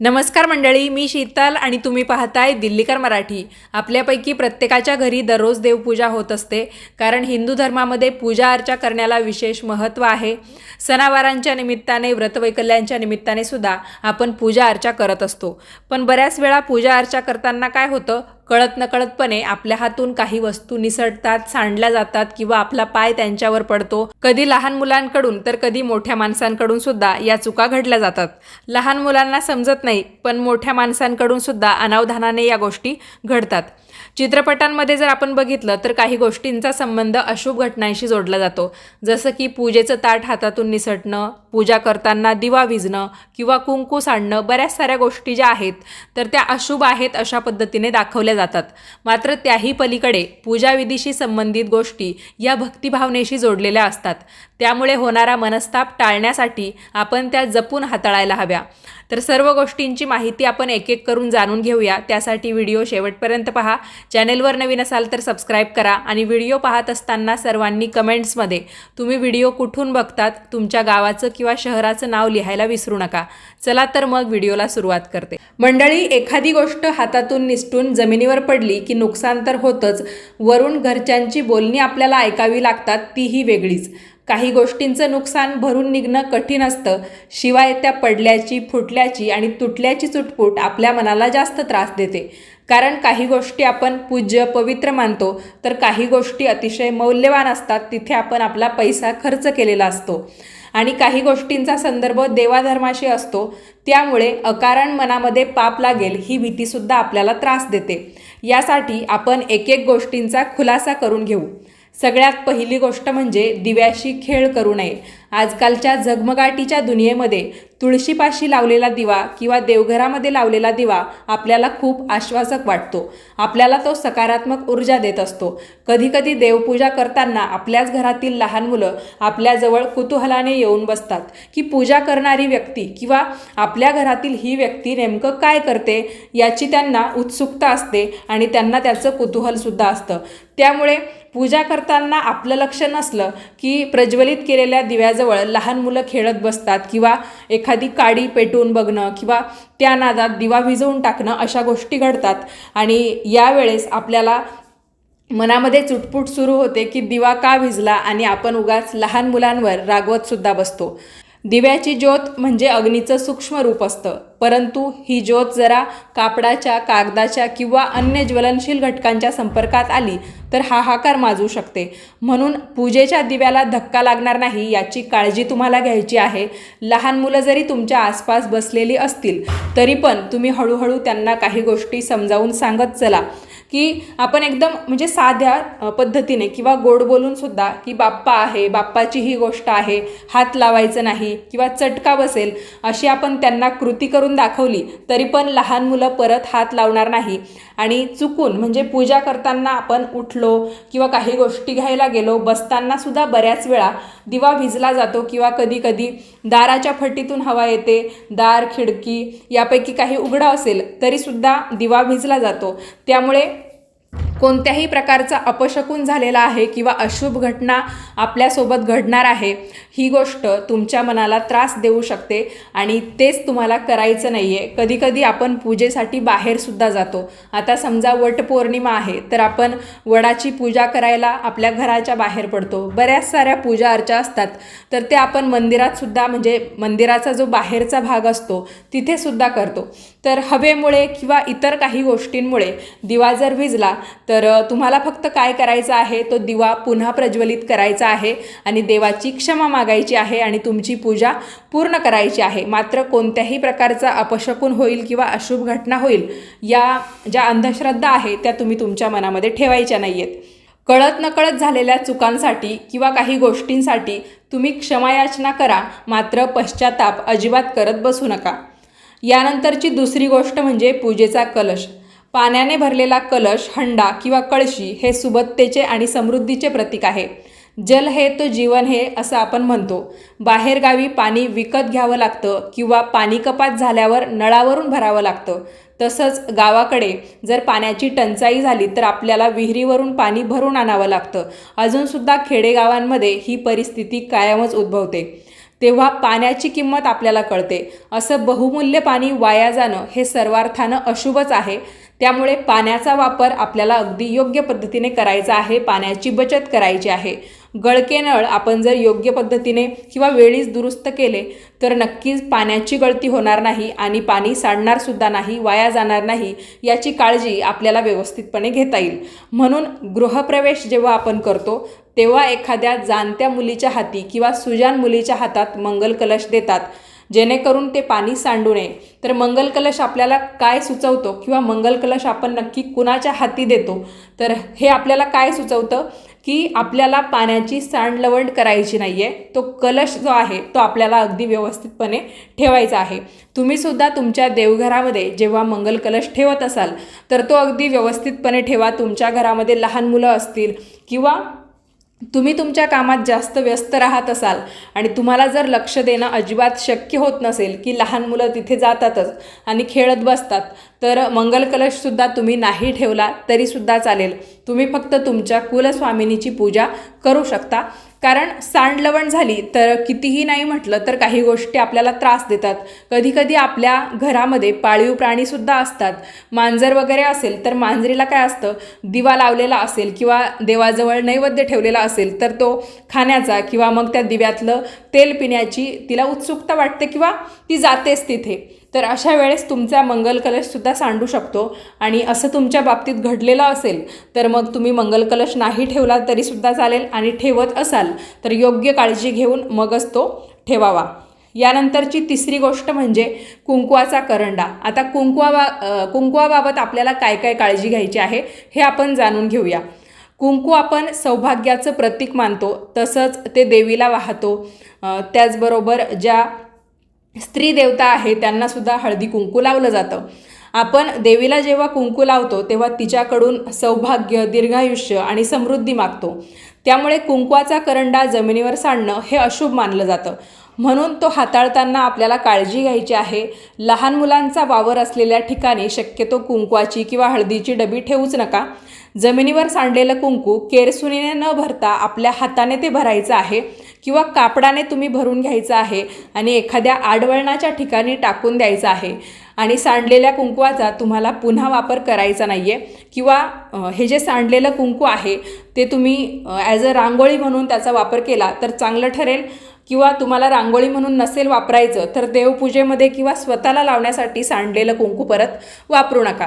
नमस्कार मंडळी मी शीतल आणि तुम्ही पाहताय दिल्लीकर मराठी. आपल्यापैकी प्रत्येकाच्या घरी दररोज देवपूजा होत असते कारण हिंदू धर्मामध्ये पूजा अर्चा करण्याला विशेष महत्त्व आहे. सणावारांच्या निमित्ताने व्रतवैकल्यांच्या निमित्ताने सुद्धा आपण पूजा अर्चा करत असतो. पण बऱ्याच वेळा पूजा अर्चा करताना काय होतं? कळत नकळतपणे आपल्या हातून काही वस्तू निसटतात सांडल्या जातात किंवा आपला पाय त्यांच्यावर पडतो. कधी लहान मुलांकडून तर कधी मोठ्या माणसांकडून सुद्धा या चुका घडल्या जातात. लहान मुलांना समजत नाही पण मोठ्या माणसांकडून सुद्धा अनावधानाने या गोष्टी घडतात. चित्रपटांमध्ये जर आपण बघितलं तर काही गोष्टींचा संबंध अशुभ घटनांशी जोडला जातो. जसं की पूजेचं ताट हातातून निसटणं पूजा करताना दिवा विजणं किंवा कुंकू सांडणं बऱ्याच साऱ्या गोष्टी ज्या आहेत तर त्या अशुभ आहेत अशा पद्धतीने दाखवल्या जातात. मात्र त्याही पलीकडे पूजाविधीशी संबंधित गोष्टी या भक्तिभावनेशी जोडलेल्या असतात. त्यामुळे होणारा मनस्ताप टाळण्यासाठी आपण त्या जपून हाताळायला हव्या. तर सर्व गोष्टींची माहिती आपण एक एक करून जाणून घेऊया. त्यासाठी व्हिडिओ शेवटपर्यंत पहा. चॅनेलवर नवीन असाल तर सबस्क्राईब करा आणि व्हिडिओ पाहत असताना सर्वांनी कमेंट्समध्ये तुम्ही व्हिडिओ कुठून बघतात तुमच्या गावाचं किंवा शहराचं नाव लिहायला विसरू नका. चला तर मग व्हिडिओला सुरुवात करते. मंडळी एखादी गोष्ट हातातून निसटून जमिनीवर पडली की नुकसान तर होतंच. वरून घरच्यांची बोलणी आपल्याला ऐकावी लागतात तीही वेगळीच. काही गोष्टींचं नुकसान भरून निघणं कठीण असतं. शिवाय त्या पडल्याची फुटल्याची आणि तुटल्याची चुटपुट आपल्या मनाला जास्त त्रास देते. कारण काही गोष्टी आपण पूज्य पवित्र मानतो तर काही गोष्टी अतिशय मौल्यवान असतात तिथे आपण आपला पैसा खर्च केलेला असतो. आणि काही गोष्टींचा संदर्भ देवाधर्माशी असतो त्यामुळे अकारण मनामध्ये पाप लागेल ही भीतीसुद्धा आपल्याला त्रास देते. यासाठी आपण एक एक गोष्टींचा खुलासा करून घेऊ. सगळ्यात पहिली गोष्ट म्हणजे दिव्याशी खेळ करू नये. आजकालच्या झगमगाटीच्या दुनियेमध्ये तुळशीपाशी लावलेला दिवा किंवा देवघरामध्ये लावलेला दिवा आपल्याला खूप आश्वासक वाटतो. आपल्याला तो सकारात्मक ऊर्जा देत असतो. कधीकधी देवपूजा करताना आपल्याच घरातील लहान मुलं आपल्याजवळ कुतूहलाने येऊन बसतात की पूजा करणारी व्यक्ती किंवा आपल्या घरातील ही व्यक्ती नेमकं काय करते याची त्यांना उत्सुकता असते आणि त्यांना त्याचं कुतूहलसुद्धा असतं. त्यामुळे पूजा करताना आपलं लक्ष नसलं की प्रज्वलित केलेल्या दिव्याजवळ लहान मुलं खेळत बसतात किंवा एखादी काडी पेटवून बघणं किंवा त्या नादात दिवा विझवून टाकणं अशा गोष्टी घडतात. आणि यावेळेस आपल्याला मनामध्ये चुटपुट सुरू होते की दिवा का भिजला आणि आपण उगाच लहान मुलांवर रागवतसुद्धा बसतो. दिव्याची ज्योत म्हणजे अग्नीचं सूक्ष्म रूप असतं. परंतु ही ज्योत जरा कापडाच्या कागदाच्या किंवा अन्य ज्वलनशील घटकांच्या संपर्कात आली तर हाहाकार माजू शकते. म्हणून पूजेच्या दिव्याला धक्का लागणार नाही याची काळजी तुम्हाला घ्यायची आहे. लहान मुलं जरी तुमच्या आसपास बसलेली असतील तरी पण तुम्ही हळूहळू त्यांना काही गोष्टी समजावून सांगत चला. की आपण एकदम म्हणजे साध्या पद्धतीने किंवा गोड बोलून सुद्धा की बाप्पा आहे बाप्पाची ही गोष्ट आहे हात लावायचं नाही किंवा चटका बसेल अशी आपण त्यांना कृती करून दाखवली तरी पण लहान मुलं परत हात लावणार नाही. आणि चुकून म्हणजे पूजा करताना आपण उठलो किंवा काही गोष्टी घ्यायला गेलो बसताना सुद्धा बऱ्याच वेळा दिवा भिजला जातो किंवा कधी कधी दाराच्या फटीतून हवा येते दार खिडकी यापैकी काही उघडं असेल तरीसुद्धा दिवा भिजला जातो. त्यामुळे कोणत्याही प्रकारचा अपशकून झालेला आहे किंवा अशुभ घटना आपल्यासोबत घडणार आहे ही गोष्ट तुमच्या मनाला त्रास देऊ शकते आणि तेच तुम्हाला करायचं नाही आहे कधीकधी आपण पूजेसाठी बाहेरसुद्धा जातो. आता समजा वटपौर्णिमा आहे तर आपण वडाची पूजा करायला आपल्या घराच्या बाहेर पडतो. बऱ्याच साऱ्या पूजा अर्चा असतात तर ते आपण मंदिरातसुद्धा म्हणजे मंदिराचा जो बाहेरचा भाग असतो तिथेसुद्धा करतो. तर हवेमुळे किंवा इतर काही गोष्टींमुळे दिवा जर भिजला तर तुम्हाला फक्त काय करायचं आहे? तो दिवा पुन्हा प्रज्वलित करायचा आहे आणि देवाची क्षमा मागायची आहे आणि तुमची पूजा पूर्ण करायची आहे. मात्र कोणत्याही प्रकारचा अपशकून होईल किंवा अशुभ घटना होईल या ज्या अंधश्रद्धा आहे त्या तुम्ही तुमच्या मनामध्ये ठेवायच्या नाही आहेत कळत नकळत झालेल्या चुकांसाठी किंवा काही गोष्टींसाठी तुम्ही क्षमायाचना करा मात्र पश्चाताप अजिबात करत बसू नका. यानंतरची दुसरी गोष्ट म्हणजे पूजेचा कलश. पाण्याने भरलेला कलश हंडा किंवा कळशी हे सुबत्तेचे आणि समृद्धीचे प्रतीक आहे. जल हे तो जीवन हे असं आपण म्हणतो. बाहेरगावी पाणी विकत घ्यावं लागतं किंवा पाणी कपात झाल्यावर नळावरून भरावं लागतं. तसंच गावाकडे जर पाण्याची टंचाई झाली तर आपल्याला विहिरीवरून पाणी भरून आणावं लागतं. अजूनसुद्धा खेडेगावांमध्ये ही परिस्थिती कायमच उद्भवते. तेव्हा पाण्याची किंमत आपल्याला कळते. असं बहुमूल्य पाणी वाया जाणं हे सर्वार्थानं अशुभच आहे. त्यामुळे पाण्याचा वापर आपल्याला अगदी योग्य पद्धतीने करायचा आहे पाण्याची बचत करायची आहे. गळके नळ आपण जर योग्य पद्धतीने किंवा वेळीच दुरुस्त केले तर नक्कीच पाण्याची गळती होणार नाही आणि पाणी सांडणारसुद्धा नाही वाया जाणार नाही याची काळजी आपल्याला व्यवस्थितपणे घेता येईल. म्हणून गृहप्रवेश जेव्हा आपण करतो तेव्हा एखाद्या जाणत्या मुलीच्या हाती किंवा सुजान मुलीच्या हातात मंगल कलश देतात. जेणेकरून ते पाणी सांडू नये. तर मंगल कलश आपल्याला काय सुचवतो किंवा मंगल कलश आपण नक्की कुणाच्या हाती देतो? तर हे आपल्याला काय सुचवतं? की आपल्याला पाण्याची सांडलवंड करायची नाही आहे तो कलश जो आहे तो आपल्याला अगदी व्यवस्थितपणे ठेवायचा आहे. तुम्हीसुद्धा तुमच्या देवघरामध्ये जेव्हा मंगल कलश ठेवत असाल तर तो अगदी व्यवस्थितपणे ठेवा. तुमच्या घरामध्ये लहान मुलं असतील किंवा तुम्ही तुमच्या कामात जास्त व्यस्त राहत असाल आणि तुम्हाला जर लक्ष देणं अजिबात शक्य होत नसेल की लहान मुलं तिथे जातातच आणि खेळत बसतात तर मंगलकलशसुद्धा तुम्ही नाही ठेवला तरीसुद्धा चालेल. तुम्ही फक्त तुमच्या कुलस्वामिनीची पूजा करू शकता. कारण सांडलवण झाली तर कितीही नाही म्हटलं तर काही गोष्टी आपल्याला त्रास देतात. कधीकधी आपल्या घरामध्ये पाळीव प्राणीसुद्धा असतात. मांजर वगैरे असेल तर मांजरीला काय असतं? दिवा लावलेला असेल किंवा देवाजवळ नैवेद्य ठेवलेला असेल तर तो खाण्याचा किंवा मग त्या दिव्यातलं तेल पिण्याची तिला उत्सुकता वाटते किंवा ती जातेच तिथे. तर अशा वेळेस तुमचा मंगल कलशसुद्धा सांडू शकतो. आणि असं तुमच्या बाबतीत घडलेलं असेल तर मग तुम्ही मंगल कलश नाही ठेवला तरीसुद्धा चालेल आणि ठेवत असाल तर योग्य काळजी घेऊन मगच तो ठेवावा. यानंतरची तिसरी गोष्ट म्हणजे कुंकवाचा करंडा. आता कुंकवाबा कुंकवाबाबत आपल्याला काय काय काळजी घ्यायची आहे हे आपण जाणून घेऊया. कुंकू आपण सौभाग्याचं प्रतीक मानतो तसंच ते देवीला वाहतो. त्याचबरोबर ज्या स्त्री देवता आहे त्यांना सुद्धा हळदी कुंकू लावलं जातं. आपण देवीला जेव्हा कुंकू लावतो तेव्हा तिच्याकडून सौभाग्य दीर्घायुष्य आणि समृद्धी मागतो. त्यामुळे कुंकवाचा करंडा जमिनीवर सांडणं हे अशुभ मानलं जातं. म्हणून तो हाताळताना आपल्याला काळजी घ्यायची आहे. लहान मुलांचा वावर असलेल्या ठिकाणी शक्यतो कुंकवाची किंवा हळदीची डबी ठेवूच नका. जमिनीवर सांडलेलं कुंकू केरसुनीने न भरता आपल्या हाताने ते भरायचं आहे किंवा कापडाने तुम्ही भरून घ्यायचं आहे आणि एखाद्या आडवळणाच्या ठिकाणी टाकून द्यायचं आहे. आणि सांडलेल्या कुंकवाचा तुम्हाला पुन्हा वापर करायचा नाही आहे किंवा हे जे सांडलेलं कुंकू आहे ते तुम्ही ॲज अ रांगोळी म्हणून त्याचा वापर केला तर चांगलं ठरेल किंवा तुम्हाला रांगोळी म्हणून नसेल वापरायचं तर देवपूजेमध्ये किंवा स्वतःला लावण्यासाठी सांडलेलं कुंकू परत वापरू नका.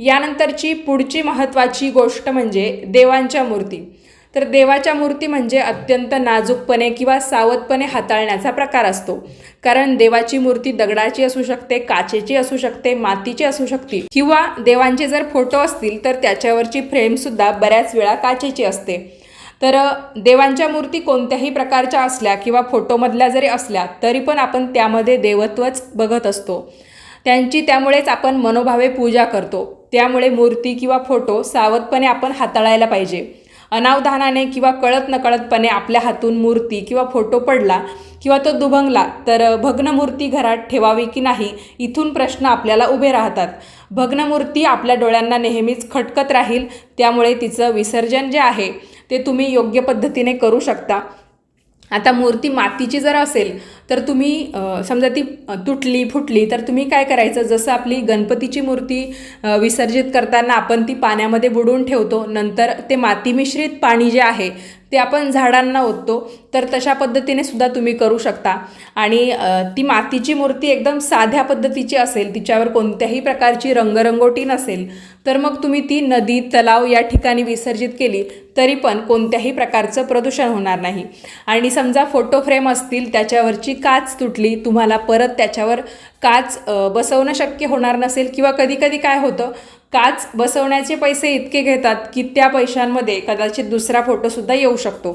यानंतरची पुढची महत्त्वाची गोष्ट म्हणजे देवांच्या मूर्ती. तर देवाच्या मूर्ती म्हणजे अत्यंत नाजूकपणे किंवा सावधपणे हाताळण्याचा प्रकार असतो. कारण देवाची मूर्ती दगडाची असू शकते काचेची असू शकते मातीची असू शकते. किंवा देवांचे जर फोटो असतील तर त्याच्यावरची फ्रेमसुद्धा बऱ्याच वेळा काचेची असते. तर देवांच्या मूर्ती कोणत्याही प्रकारच्या असल्या किंवा फोटोमधल्या जरी असल्या तरी पण आपण त्यामध्ये देवत्वच बघत असतो. त्यांची त्यामुळेच आपण मनोभावे पूजा करतो. त्यामुळे मूर्ती किंवा फोटो सावधपणे आपण हाताळायला पाहिजे. अनावधानाने किंवा कळत नकळतपणे आपल्या हातून मूर्ती किंवा फोटो पडला किंवा तो दुभंगला तर भग्न मूर्ती घरात ठेवावी की नाही इथून प्रश्न आपल्याला उभे राहतात. भग्न मूर्ती आपल्या डोळ्यांना नेहमीच खटकत राहील त्यामुळे तिचं विसर्जन जे आहे ते तुम्ही योग्य पद्धतीने करू शकता. आता मूर्ती मातीची जर असेल तर तुम्ही समजा ती तुटली फुटली तर तुम्ही काय करायचं? जसं आपली गणपतीची मूर्ती विसर्जित करताना आपण ती पाण्यामध्ये बुडून ठेवतो नंतर ते माती मिश्रित पाणी जे आहे ते आपण झाडांना ओततो तर तशा पद्धतीने सुद्धा तुम्ही करू शकता. आणि ती मातीची मूर्ती एकदम साध्या पद्धतीची असेल तिच्यावर कोणत्याही प्रकारची रंगरंगोटी नसेल तर मग तुम्ही ती नदी तलाव या ठिकाणी विसर्जित केली तरी पण कोणत्याही प्रकारचं प्रदूषण होणार नाही. आणि समजा फोटो फ्रेम असतील त्याच्यावरची काच तुटली तुम्हाला परत त्याच्यावर काच बसवणं शक्य होणार नसेल किंवा कधीकधी काय होतं काच बसवण्याचे पैसे इतके घेतात की त्या पैशांमध्ये कदाचित दुसरा फोटोसुद्धा येऊ शकतो.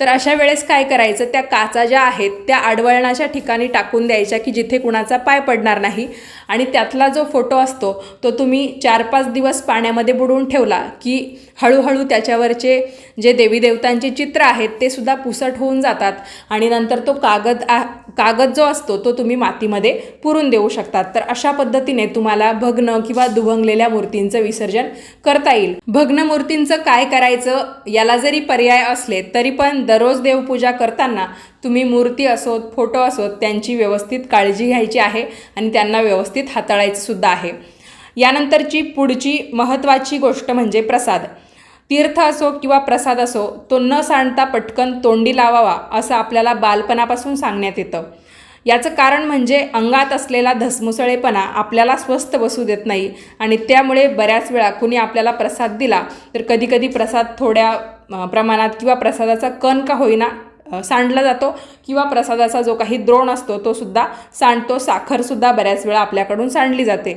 तर अशा वेळेस काय करायचं? त्या काचा ज्या आहेत त्या आडवळणाच्या ठिकाणी टाकून द्यायच्या की जिथे कुणाचा पाय पडणार नाही. आणि त्यातला जो फोटो असतो तो तुम्ही चार पाच दिवस पाण्यामध्ये बुडवून ठेवला की हळूहळू त्याच्यावरचे जे देवी देवतांचे चित्र आहेत ते सुद्धा पुसट होऊन जातात. आणि नंतर तो कागद आ कागद जो असतो तो तुम्ही मातीमध्ये पुरून देऊ शकतात. तर अशा पद्धतीने तुम्हाला भग्न किंवा दुभंगलेल्या मूर्तींचं विसर्जन करता येईल. भग्न मूर्तींचं काय करायचं? याला जरी पर्याय असले तरी पण दररोज देवपूजा करताना तुम्ही मूर्ती असोत फोटो असोत त्यांची व्यवस्थित काळजी घ्यायची आहे आणि त्यांना व्यवस्थित हाताळायचीसुद्धा आहे. यानंतरची पुढची महत्त्वाची गोष्ट म्हणजे प्रसाद. तीर्थ असो किंवा प्रसाद असो तो न सांडता पटकन तोंडी लावावा असं आपल्याला बालपणापासून सांगण्यात येतं. याचं कारण म्हणजे अंगात असलेला धसमुसळेपणा आपल्याला स्वस्थ बसू देत नाही. आणि त्यामुळे बऱ्याच वेळा कुणी आपल्याला प्रसाद दिला तर कधीकधी प्रसाद थोड्या प्रमाणात किंवा प्रसादाचा कण का होईना सांडला जातो किंवा प्रसादाचा जो काही द्रोण असतो तो सुद्धा सांडतो. साखरसुद्धा बऱ्याच वेळा आपल्याकडून सांडली जाते.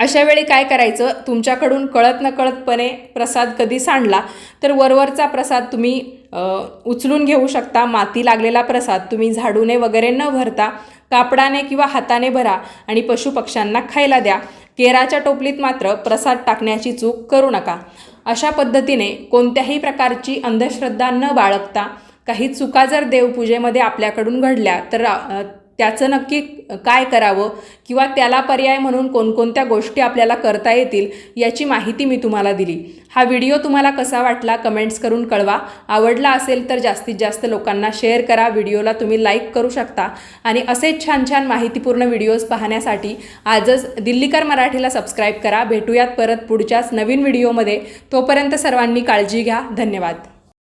अशा वेळी काय करायचं? तुमच्याकडून कळत नकळतपणे प्रसाद कधी सांडला? तर वरवरचा प्रसाद तुम्ही उचलून घेऊ शकता माती लागलेला प्रसाद. तुम्ही झाडूने वगैरे न भरता कापडाने किंवा हाताने भरा आणि पशुपक्ष्यांना खायला द्या. केराच्या टोपलीत मात्र प्रसाद टाकण्याची चूक करू नका. अशा पद्धतीने कोणत्याही प्रकारची अंधश्रद्धा न बाळगता काही चुका जर देवपूजेमध्ये आपल्याकडून घडल्या तर त्याचं नक्की काय करावं किंवा त्याला पर्याय म्हणून कोणकोणत्या गोष्टी आपल्याला करता येतील याची माहिती मी तुम्हाला दिली. हा व्हिडिओ तुम्हाला कसा वाटला कमेंट्स करून कळवा. आवडला असेल तर जास्तीत जास्त लोकांना शेअर करा. व्हिडिओला तुम्ही लाईक करू शकता. आणि असेच छान छान माहितीपूर्ण व्हिडिओज पाहण्यासाठी आजच दिल्लीकर मराठीला सबस्क्राईब करा. भेटूयात परत पुढच्याच नवीन व्हिडिओमध्ये. तोपर्यंत सर्वांनी काळजी घ्या. धन्यवाद.